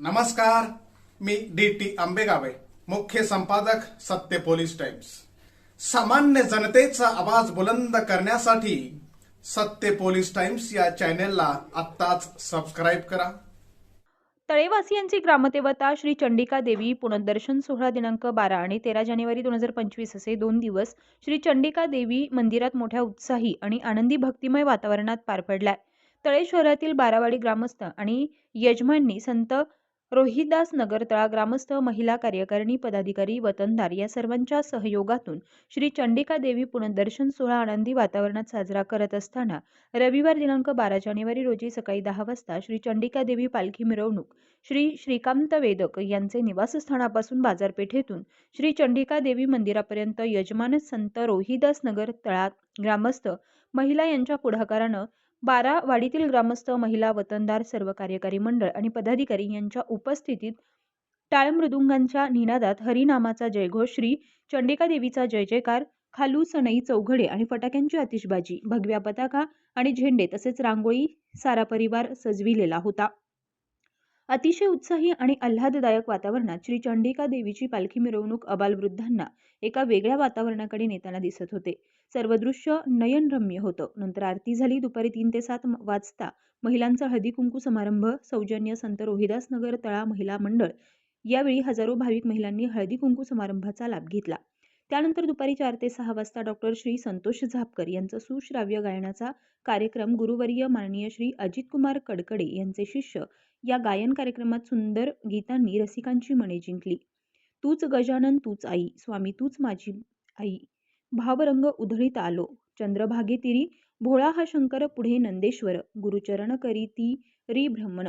नमस्कार मी D T आंबेगावे मुख्य संपादक सत्य पोलीस टाइम्स. सामान्य जनतेचा आवाज बुलंद करण्यासाठी सत्य पोलीस टाइम्स या चॅनेलला आत्ताच सबस्क्राईब करा. तळेवासियांची ग्रामदेवता श्री चंडिका देवी पुनर्दर्शन सोहळा दिनांक बारा आणि तेरा जानेवारी दोन हजार पंचवीस असे दोन दिवस श्री चंडिका देवी मंदिरात मोठ्या उत्साही आणि आनंदी भक्तिमय वातावरणात पार पडलाय. तळे शहरातील बारावाडी ग्रामस्थ आणि यजमाननी संत रोहिदास नगरतळा ग्रामस्थ महिला कार्यकारिणी पदाधिकारी वतनदार या सर्वांच्या सहयोगातून श्री चंडिका देवी पुनर्दर्शन सोहळा आनंदी वातावरणात साजरा करत असताना रविवार दिनांक बारा जानेवारी रोजी सकाळी दहा वाजता श्री चंडिका देवी पालखी मिरवणूक श्री श्रीकांत वेदक यांचे निवासस्थानापासून बाजारपेठेतून श्री चंडिका देवी मंदिरापर्यंत यजमान संत रोहिदास नगर तळात ग्रामस्थ महिला यांच्या पुढाकारानं बारा वाडीतील ग्रामस्थ महिला वतनदार सर्व कार्यकारी मंडळ आणि पदाधिकारी यांच्या उपस्थितीत टाळ मृदुंगांच्या निनादात हरिनामाचा जयघोष श्री चंडिका देवीचा जय जयकार खालू सनई चौघडे आणि फटाक्यांची आतिषबाजी भगव्या पताका आणि झेंडे तसेच रांगोळी सारा परिवार सजविलेला होता. अतिशय उत्साही आणि आल्हाददायक वातावरणात श्री चंडिका देवीची पालखी मिरवणूक अबालवृद्धांना एका वेगळ्या वातावरणाकडे नेताना दिसत होते. सर्व दृश्य नयनरम्य होतं. नंतर आरती झाली. दुपारी तीन ते सात वाजता महिलांचा हळदी कुंकू समारंभ सौजन्य संत रोहिदास नगर तळा महिला मंडळ. यावेळी हजारो भाविक महिलांनी हळदी कुंकू समारंभाचा लाभ घेतला. त्यानंतर दुपारी चार ते सहा वाजता डॉक्टर श्री संतोष झापकर यांचा सुश्राव्य गायनाचा कार्यक्रम गुरुवर्य माननीय श्री अजितकुमार कडकडे यांचे शिष्य या गायन कार्यक्रमात सुंदर गीतांनी रसिकांची मने जिंकली. तूच गजानन तूच आई स्वामी तूच माझी आई. भावरंग उधळीत आलो. चंद्रभागे तिरी भोळा हा शंकर पुढे नंदेश्वर. गुरुचरण करीती री ब्रह्मण.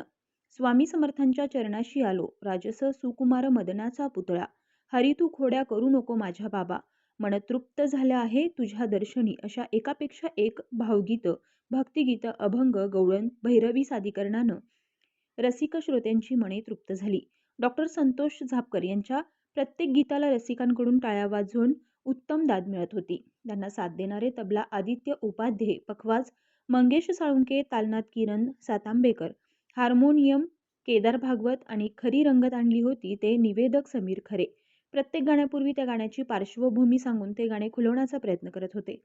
स्वामी समर्थांच्या चरणाशी आलो. राजस सुकुमार मदनाचा पुतळा. हरी तू खोड्या करू नको माझ्या बाबा. मन तृप्त झालं आहे तुझ्या दर्शनी अशा एकापेक्षा एक भावगीतं भक्तिगीतं अभंग गवळण भैरवी साधिकरणानं रसिक श्रोत्यांची मने तृप्त झाली. डॉक्टर संतोष झापकर यांच्या प्रत्येक गीताला रसिकांकडून टाळ्या वाजवून उत्तम दाद मिळत होती. त्यांना साथ देणारे तबला आदित्य उपाध्ये पखवाज मंगेश साळुंके तालनाथ किरण सातांबेकर. हार्मोनियम केदार भागवत आणि खरी रंगत आणली होती ते निवेदक समीर खरे. प्रत्येक गाण्यापूर्वी त्या गाण्याची पार्श्वभूमी सांगून ते गाणे खुलवण्याचा प्रयत्न करत होते.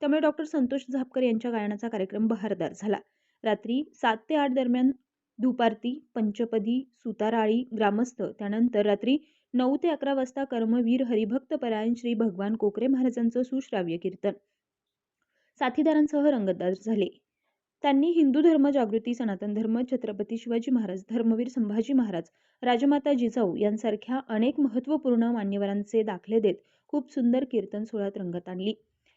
त्यामुळे डॉक्टर संतोष झापकर यांच्या गायनाचा कार्यक्रम बहारदार झाला. रात्री सात ते आठ दरम्यान धुपारती पंचपदी सुताराळी ग्रामस्थ त्यानंतर रात्री नऊ ते अकरा वाजता कर्मवीर हरिभक्त परायण श्री भगवान कोकरे महाराजांचं सुश्राव्य कीर्तन. साथीदारांसह रंगतदार झाले. त्यांनी हिंदू धर्म जागृती सनातन धर्म छत्रपती शिवाजी महाराज धर्मवीर संभाजी महाराज राजमाता जिजाऊ यांसारख्या अनेक महत्त्वपूर्ण मान्यवरांचे दाखले देत खूप सुंदर कीर्तन सोहळ्यात रंगत आणली.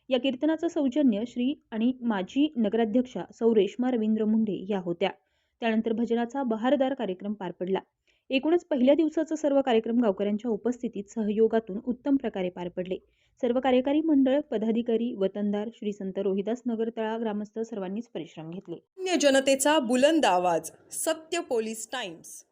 या कीर्तनाचं सौजन्य श्री आणि माजी नगराध्यक्षा सौ रेश्मा रवींद्र मुंडे या होत्या. त्यानंतर भजनाचा बहारदार कार्यक्रम पार पडला. एकूणच पहिल्या दिवसाचा सर्व कार्यक्रम गावकऱ्यांच्या उपस्थितीत सहयोगातून उत्तम प्रकारे पार पडले. सर्व कार्यकारी मंडळ पदाधिकारी वतनदार श्री संत रोहिदास नगर तळा ग्रामस्थ सर्वांनीच परिश्रम घेतले. जनतेचा बुलंद आवाज सत्य पोलीस टाइम्स.